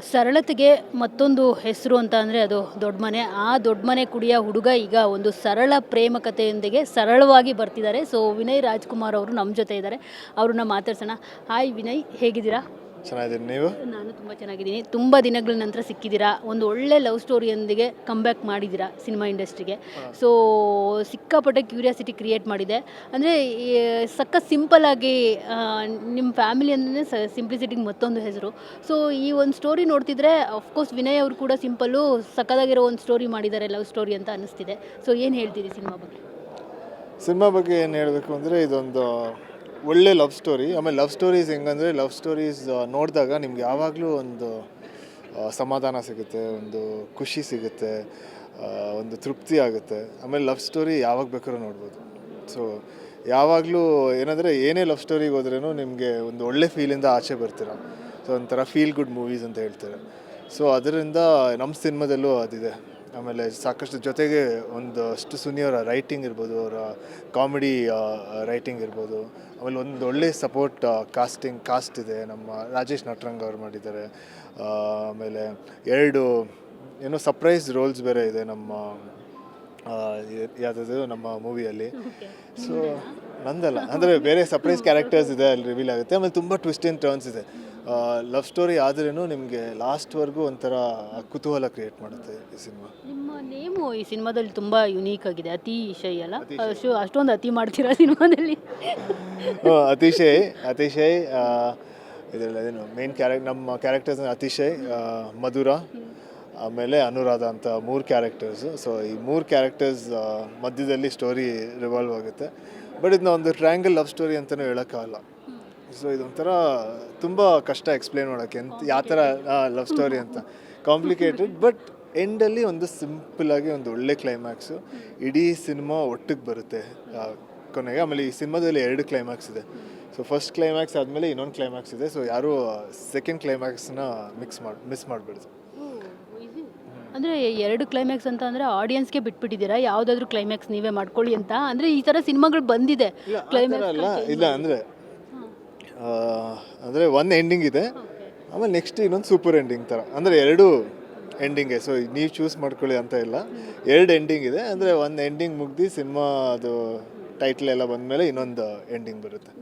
ಸರಳತೆಗೆ ಮತ್ತೊಂದು ಹೆಸರು ಅಂತ ಅಂದರೆ ಅದು ದೊಡ್ಡ ಮನೆ. ಆ ದೊಡ್ಡ ಮನೆ ಕುಡಿಯ ಹುಡುಗ ಈಗ ಒಂದು ಸರಳ ಪ್ರೇಮ ಕಥೆಯೊಂದಿಗೆ ಸರಳವಾಗಿ ಬರ್ತಿದ್ದಾರೆ. ಸೊ ವಿನಯ್ ರಾಜ್ಕುಮಾರ್ ಅವರು ನಮ್ಮ ಜೊತೆ ಇದ್ದಾರೆ. ಅವ್ರನ್ನ ಮಾತಾಡ್ಸೋಣ. ಹಾಯ್ ವಿನಯ್, ಹೇಗಿದ್ದೀರಾ? ಚೆನ್ನಾಗಿದ್ದೀನಿ ನೀವು? ನಾನು ತುಂಬ ಚೆನ್ನಾಗಿದ್ದೀನಿ. ತುಂಬ ದಿನಗಳ ನಂತರ ಸಿಕ್ಕಿದ್ದೀರಾ? ಒಂದು ಒಳ್ಳೆ ಲವ್ ಸ್ಟೋರಿಯೊಂದಿಗೆ ಕಮ್ಬ್ಯಾಕ್ ಮಾಡಿದ್ದೀರಾ ಸಿನಿಮಾ ಇಂಡಸ್ಟ್ರಿಗೆ ಸೊ ಸಿಕ್ಕಾಪಟ್ಟೆ ಕ್ಯೂರಿಯಾಸಿಟಿ ಕ್ರಿಯೇಟ್ ಮಾಡಿದೆ. ಅಂದರೆ ಸಕ್ಕ ಸಿಂಪಲ್ಲಾಗಿ ನಿಮ್ಮ ಫ್ಯಾಮಿಲಿ ಅಂದರೆ ಸ ಸಿಂಪ್ಲಿಸಿಟಿಗೆ ಮತ್ತೊಂದು ಹೆಸರು. ಸೊ ಈ ಒಂದು ಸ್ಟೋರಿ ನೋಡ್ತಿದ್ರೆ ಅಫ್ಕೋರ್ಸ್ ವಿನಯ್ ಅವರು ಕೂಡ ಸಿಂಪಲ್ಲು ಸಕ್ಕದಾಗಿರೋ ಒಂದು ಸ್ಟೋರಿ ಮಾಡಿದ್ದಾರೆ ಲವ್ ಸ್ಟೋರಿ ಅಂತ ಅನಿಸ್ತಿದೆ ಸೊ ಏನು ಹೇಳ್ತೀರಿ ಸಿನಿಮಾ ಬಗ್ಗೆ? ಸಿನಿಮಾ ಬಗ್ಗೆ ಏನು ಹೇಳಬೇಕು ಅಂದರೆ ಇದೊಂದು ಒಳ್ಳೆ ಲವ್ ಸ್ಟೋರಿ. ಆಮೇಲೆ ಲವ್ ಸ್ಟೋರೀಸ್ ಹೆಂಗಂದರೆ, ಲವ್ ಸ್ಟೋರೀಸ್ ನೋಡಿದಾಗ ನಿಮ್ಗೆ ಯಾವಾಗಲೂ ಒಂದು ಸಮಾಧಾನ ಸಿಗುತ್ತೆ, ಒಂದು ಖುಷಿ ಸಿಗುತ್ತೆ ಒಂದು ತೃಪ್ತಿ ಆಗುತ್ತೆ. ಆಮೇಲೆ ಲವ್ ಸ್ಟೋರಿ ಯಾವಾಗ ಬೇಕಾದ್ರೂ ನೋಡ್ಬೋದು. ಸೊ ಯಾವಾಗಲೂ ಏನಂದರೆ, ಏನೇ ಲವ್ ಸ್ಟೋರಿಗೆ ಹೋದ್ರೂ ನಿಮಗೆ ಒಂದು ಒಳ್ಳೆ ಫೀಲಿಂದ ಆಚೆ ಬರ್ತೀರ. ಸೊ ಒಂಥರ ಫೀಲ್ ಗುಡ್ ಮೂವೀಸ್ ಅಂತ ಹೇಳ್ತಾರೆ. ಸೊ ಅದರಿಂದ ನಮ್ಮ ಸಿನಿಮಾದಲ್ಲೂ ಅದಿದೆ. ಆಮೇಲೆ ಸಾಕಷ್ಟು ಜೊತೆಗೆ ಒಂದು ಅಷ್ಟು ಸುನಿಯವರ ರೈಟಿಂಗ್ ಇರ್ಬೋದು ಅವರ ಕಾಮಿಡಿ ರೈಟಿಂಗ್ ಇರ್ಬೋದು. ಆಮೇಲೆ ಒಂದು ಒಳ್ಳೆ ಸಪೋರ್ಟ್ ಕಾಸ್ಟಿಂಗ್ ಕಾಸ್ಟ್ ಇದೆ. ನಮ್ಮ ರಾಜೇಶ್ ನಟರಂಗ್ ಅವ್ರು ಮಾಡಿದ್ದಾರೆ. ಆಮೇಲೆ ಎರಡು ಏನೋ ಸರ್ಪ್ರೈಸ್ ರೋಲ್ಸ್ ಬೇರೆ ಇದೆ ನಮ್ಮ ಯಾವುದಾದ್ರು ನಮ್ಮ ಮೂವಿಯಲ್ಲಿ ಸೊ ನಂದಲ್ಲ. ಅಂದರೆ ಬೇರೆ ಸರ್ಪ್ರೈಸ್ ಕ್ಯಾರೆಕ್ಟರ್ಸ್ ಇದೆ ಅಲ್ಲಿ ರಿವೀಲ್ ಆಗುತ್ತೆ. ಆಮೇಲೆ ತುಂಬ ಟ್ವಿಸ್ಟ್ ಆ್ಯಂಡ್ ಟರ್ನ್ಸ್ ಇದೆ. ಲವ್ ಸ್ಟೋರಿ ಆದ್ರೂ ನಿಮಗೆ ಲಾಸ್ಟ್ವರೆಗೂ ಒಂಥರ ಕುತೂಹಲ ಕ್ರಿಯೇಟ್ ಮಾಡುತ್ತೆ ಈ ಸಿನಿಮಾ? ನಿಮ್ಮ ನೇಮು ಈ ಸಿನಿಮಾದಲ್ಲಿ ತುಂಬ ಯುನೀಕ್ ಆಗಿದೆ ಅತಿ ಶೈ ಅಲ್ಲ? ಅಷ್ಟು ಅಷ್ಟೊಂದು ಅತಿ ಮಾಡ್ತೀರಾ ಸಿನಿಮಾದಲ್ಲಿ? ಅತಿಶಯ್ ಅತಿಶಯ್ ಇದರಲ್ಲಿ ಏನು ಮೇನ್ ಕ್ಯಾರೆಕ್ಟ್ ನಮ್ಮ ಕ್ಯಾರೆಕ್ಟರ್ಸ್ ಅತಿಶಯ್ ಮಧುರ ಆಮೇಲೆ ಅನುರಾಧ ಅಂತ ಮೂರು ಕ್ಯಾರೆಕ್ಟರ್ಸು ಸೊ ಈ ಮೂರು ಕ್ಯಾರೆಕ್ಟರ್ಸ್ ಮಧ್ಯದಲ್ಲಿ ಸ್ಟೋರಿ ರಿವಾಲ್ವ್ ಆಗುತ್ತೆ. ಬಟ್ ಇದನ್ನ ಒಂದು ಟ್ರ್ಯಾಂಗಲ್ ಲವ್ ಸ್ಟೋರಿ ಅಂತಲೂ ಹೇಳೋಕ್ಕಾಗಲ್ಲ. ಸೊ ಇದೊಂಥರ ತುಂಬ ಕಷ್ಟ ಎಕ್ಸ್ಪ್ಲೇನ್ ಮಾಡೋಕ್ಕೆ ಎಂತ ಯಾವ ಥರ ಲವ್ ಸ್ಟೋರಿ ಅಂತ. ಕಾಂಪ್ಲಿಕೇಟೆಡ್ ಬಟ್ ಎಂಡಲ್ಲಿ ಒಂದು ಸಿಂಪಲ್ ಆಗಿ ಒಂದು ಒಳ್ಳೆ ಕ್ಲೈಮ್ಯಾಕ್ಸು ಇಡೀ ಸಿನಿಮಾ ಒಟ್ಟಿಗೆ ಬರುತ್ತೆ. ಕೊನೆಗೆ ಆಮೇಲೆ ಈ ಸಿನಿಮಾದಲ್ಲಿ ಎರಡು ಕ್ಲೈಮ್ಯಾಕ್ಸ್ ಇದೆ. ಸೊ ಫಸ್ಟ್ ಕ್ಲೈಮ್ಯಾಕ್ಸ್ ಆದಮೇಲೆ ಇನ್ನೊಂದು ಕ್ಲೈಮ್ಯಾಕ್ಸ್ ಇದೆ. ಸೊ ಯಾರೂ ಸೆಕೆಂಡ್ ಕ್ಲೈಮ್ಯಾಕ್ಸ್ನ ಮಿಕ್ಸ್ ಮಾಡಿ ಮಿಸ್ ಮಾಡಬಾರ್ದು ಅಂದರೆ ಎರಡು ಕ್ಲೈಮ್ಯಾಕ್ಸ್ ಅಂತ ಅಂದರೆ ಆಡಿಯನ್ಸ್ಗೆ ಬಿಟ್ಬಿಟ್ಟಿದ್ದೀರಾ? ಯಾವುದಾದ್ರೂ ಕ್ಲೈಮ್ಯಾಕ್ಸ್ ನೀವೇ ಮಾಡ್ಕೊಳ್ಳಿ ಅಂತ? ಅಂದರೆ ಈ ಥರ ಸಿನಿಮಾಗಳು ಬಂದಿದೆ. ಕ್ಲೈಮ್ಯಾಕ್ಸ್ ಅಲ್ಲ. ಇಲ್ಲ ಅಂದರೆ ಅಂದರೆ ಒನ್ ಎಂಡಿಂಗ್ ಇದೆ. ಆಮೇಲೆ ನೆಕ್ಸ್ಟ್ ಇನ್ನೊಂದು ಸೂಪರ್ ಎಂಡಿಂಗ್ ಥರ ಅಂದರೆ ಎರಡು ಎಂಡಿಂಗೆ ಸೊ ನೀವು ಚೂಸ್ ಮಾಡ್ಕೊಳ್ಳಿ ಅಂತ ಇಲ್ಲ. ಎರಡು ಎಂಡಿಂಗ್ ಇದೆ. ಅಂದರೆ ಒಂದು ಎಂಡಿಂಗ್ ಮುಗ್ದು ಸಿನಿಮಾ ಅದು ಟೈಟ್ಲ್ ಎಲ್ಲ ಬಂದಮೇಲೆ ಇನ್ನೊಂದು ಎಂಡಿಂಗ್ ಬರುತ್ತೆ.